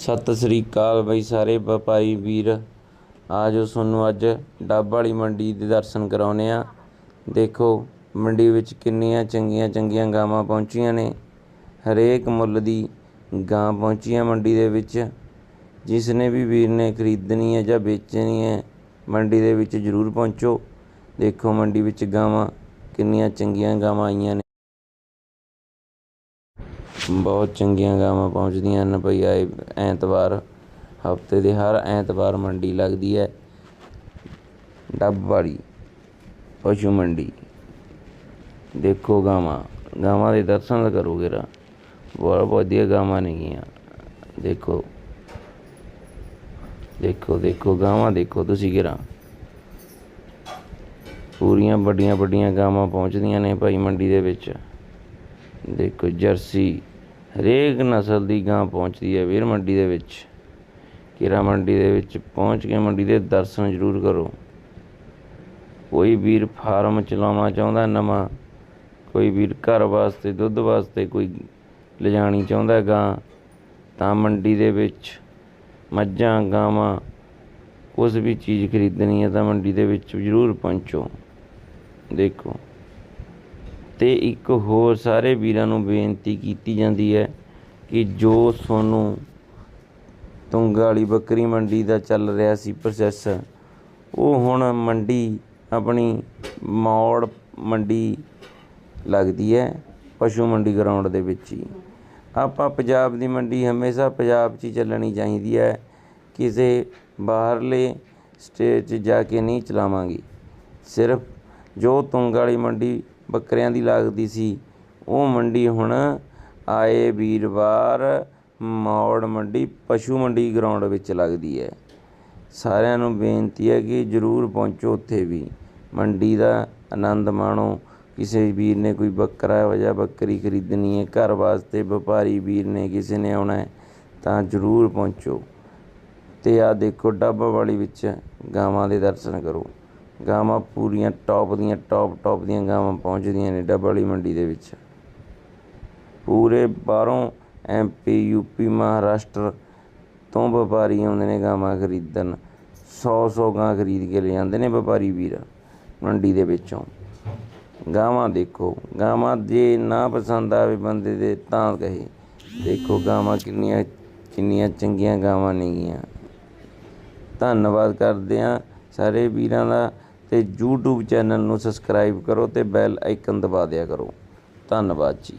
ਸਤਿ ਸ੍ਰੀ ਅਕਾਲ ਬਈ ਸਾਰੇ ਵਪਾਰੀ ਵੀਰ। ਆਜੋ ਤੁਹਾਨੂੰ ਅੱਜ ਡੱਬ ਵਾਲੀ ਮੰਡੀ ਦੇ ਦਰਸ਼ਨ ਕਰਾਉਨੇ ਆ ਦੇਖੋ, ਮੰਡੀ ਵਿੱਚ ਕਿੰਨੀਆਂ ਚੰਗੀਆਂ ਚੰਗੀਆਂ ਗਾਵਾਂ ਪਹੁੰਚੀਆਂ ਨੇ। ਹਰੇਕ ਮੁੱਲ ਦੀ ਗਾਂ ਪਹੁੰਚੀਆਂ ਮੰਡੀ ਦੇ ਵਿੱਚ। ਜਿਸ ਨੇ ਵੀ ਵੀਰ ਨੇ ਖਰੀਦਣੀ ਹੈ ਜਾਂ ਵੇਚਣੀ ਹੈ, ਮੰਡੀ ਦੇ ਵਿੱਚ ਜ਼ਰੂਰ ਪਹੁੰਚੋ। ਦੇਖੋ ਮੰਡੀ ਵਿੱਚ ਗਾਵਾਂ ਕਿੰਨੀਆਂ ਚੰਗੀਆਂ ਗਾਵਾਂ ਆਈਆਂ ਨੇ। ਬਹੁਤ ਚੰਗੀਆਂ ਗਾਵਾਂ ਪਹੁੰਚਦੀਆਂ ਹਨ ਭਈ ਆਏ ਐਤਵਾਰ ਹਫ਼ਤੇ ਦੇ ਹਰ ਐਤਵਾਰ ਮੰਡੀ ਲੱਗਦੀ ਹੈ। ਡੱਬ ਵਾਲੀ ਪਸ਼ੂ ਮੰਡੀ। ਦੇਖੋ ਗਾਵਾਂ ਗਾਵਾਂ ਦੇ ਦਰਸ਼ਨ ਤਾਂ ਕਰੋਗੇ ਰਾ ਬਹੁਤ ਵਧੀਆ ਗਾਵਾਂ ਨੇਗੀਆਂ। ਦੇਖੋ। ਦੇਖੋ ਦੇਖੋ ਗਾਵਾਂ, ਦੇਖੋ ਤੁਸੀਂ ਕਿਰਾ ਪੂਰੀਆਂ ਵੱਡੀਆਂ ਵੱਡੀਆਂ ਗਾਵਾਂ ਪਹੁੰਚਦੀਆਂ ਨੇ ਭਾਈ ਮੰਡੀ ਦੇ ਵਿੱਚ। ਦੇਖੋ ਜਰਸੀ। ਹਰੇਕ ਨਸਲ ਦੀ ਗਾਂ ਪਹੁੰਚਦੀ ਹੈ ਵੀਰ ਮੰਡੀ ਦੇ ਵਿੱਚ। ਕਿਰਾ ਮੰਡੀ ਦੇ ਵਿੱਚ ਪਹੁੰਚ ਕੇ ਮੰਡੀ ਦੇ ਦਰਸ਼ਨ ਜ਼ਰੂਰ ਕਰੋ। ਕੋਈ ਵੀਰ ਫਾਰਮ ਚਲਾਉਣਾ ਚਾਹੁੰਦਾ ਨਵਾਂ, ਕੋਈ ਵੀਰ ਘਰ ਵਾਸਤੇ, ਦੁੱਧ ਵਾਸਤੇ ਕੋਈ ਲਿਜਾਣੀ ਚਾਹੁੰਦਾ ਗਾਂ, ਤਾਂ ਮੰਡੀ ਦੇ ਵਿੱਚ ਮੱਝਾਂ, ਗਾਵਾਂ ਕੁਝ ਵੀ ਚੀਜ਼ ਖਰੀਦਣੀ ਹੈ ਤਾਂ ਮੰਡੀ ਦੇ ਵਿੱਚ ਜ਼ਰੂਰ ਪਹੁੰਚੋ। ਦੇਖੋ। ਤੇ ਇੱਕ ਹੋਰ ਸਾਰੇ ਵੀਰਾਂ ਨੂੰ ਬੇਨਤੀ ਕੀਤੀ ਜਾਂਦੀ ਹੈ ਕਿ ਜੋ ਤੁਹਾਨੂੰ ਤੁੰਗਾ ਵਾਲੀ ਬੱਕਰੀ ਮੰਡੀ ਦਾ ਚੱਲ ਰਿਹਾ ਸੀ ਪ੍ਰੋਸੈਸ ਉਹ ਹੁਣ ਮੰਡੀ, ਆਪਣੀ ਮੌੜ ਮੰਡੀ ਲੱਗਦੀ ਹੈ ਪਸ਼ੂ ਮੰਡੀ ਗਰਾਊਂਡ ਦੇ ਵਿੱਚ ਹੀ। ਆਪਾਂ ਪੰਜਾਬ ਦੀ ਮੰਡੀ ਹਮੇਸ਼ਾ ਪੰਜਾਬ 'ਚ ਹੀ ਚੱਲਣੀ ਚਾਹੀਦੀ ਹੈ। ਕਿਸੇ ਬਾਹਰਲੇ ਸਟੇਟ 'ਚ ਜਾ ਕੇ ਨਹੀਂ ਚਲਾਵਾਂਗੇ। ਸਿਰਫ ਜੋ ਤੁੰਗ ਵਾਲੀ ਮੰਡੀ ਬੱਕਰਿਆਂ ਦੀ ਲੱਗਦੀ ਸੀ। ਉਹ ਮੰਡੀ ਹੁਣ ਆਏ ਵੀਰਵਾਰ ਮੌੜ ਮੰਡੀ, ਪਸ਼ੂ ਮੰਡੀ ਗਰਾਊਂਡ ਵਿੱਚ ਲੱਗਦੀ ਹੈ। ਸਾਰਿਆਂ ਨੂੰ ਬੇਨਤੀ ਹੈ ਕਿ ਜ਼ਰੂਰ ਪਹੁੰਚੋ ਉੱਥੇ ਵੀ। ਮੰਡੀ ਦਾ ਆਨੰਦ ਮਾਣੋ। ਕਿਸੇ ਵੀਰ ਨੇ ਕੋਈ ਬੱਕਰਾ ਜਾਂ ਬੱਕਰੀ ਖਰੀਦਣੀ ਹੈ, ਘਰ ਵਾਸਤੇ ਵਪਾਰੀ ਵੀਰ ਨੇ ਕਿਸੇ ਨੇ ਆਉਣਾ ਹੈ, ਤਾਂ ਜ਼ਰੂਰ ਪਹੁੰਚੋ। ਤੇ ਆ ਦੇਖੋ, ਡੱਬ ਵਾਲੀ ਵਿੱਚ ਗਾਵਾਂ ਦੇ ਦਰਸ਼ਨ ਕਰੋ। ਗਾਵਾਂ ਪੂਰੀਆਂ ਟੌਪ ਦੀਆਂ ਟੌਪ ਟੌਪ ਦੀਆਂ ਗਾਵਾਂ ਪਹੁੰਚਦੀਆਂ ਨੇ ਡੱਬ ਵਾਲੀ ਮੰਡੀ ਦੇ ਵਿੱਚ। ਪੂਰੇ ਬਾਹਰੋਂ ਐਮਪੀ ਯੂਪੀ ਮਹਾਰਾਸ਼ਟਰ ਤੋਂ ਵਪਾਰੀ ਆਉਂਦੇ ਨੇ ਗਾਵਾਂ ਖਰੀਦਣ। 100 100 ਗਾਂ ਖਰੀਦ ਕੇ ਲੈ ਜਾਂਦੇ ਨੇ ਵਪਾਰੀ ਵੀਰ ਮੰਡੀ ਦੇ ਵਿੱਚੋਂ। ਗਾਵਾਂ ਦੇਖੋ, ਗਾਵਾਂ ਜੇ ਨਾ ਪਸੰਦ ਆਵੇ ਬੰਦੇ ਦੇ ਤਾਂ ਕਹੇ। ਦੇਖੋ ਗਾਵਾਂ ਕਿੰਨੀਆਂ ਕਿੰਨੀਆਂ ਚੰਗੀਆਂ ਗਾਵਾਂ ਨੇਗੀਆਂ। ਧੰਨਵਾਦ ਕਰਦੇ ਹਾਂ ਸਾਰੇ ਵੀਰਾਂ ਦਾ। ਤੇ YouTube ਚੈਨਲ ਨੂੰ ਸਬਸਕ੍ਰਾਈਬ ਕਰੋ ਤੇ ਬੈਲ ਆਈਕਨ ਦਬਾ ਦਿਆ ਕਰੋ। ਧੰਨਵਾਦ ਜੀ।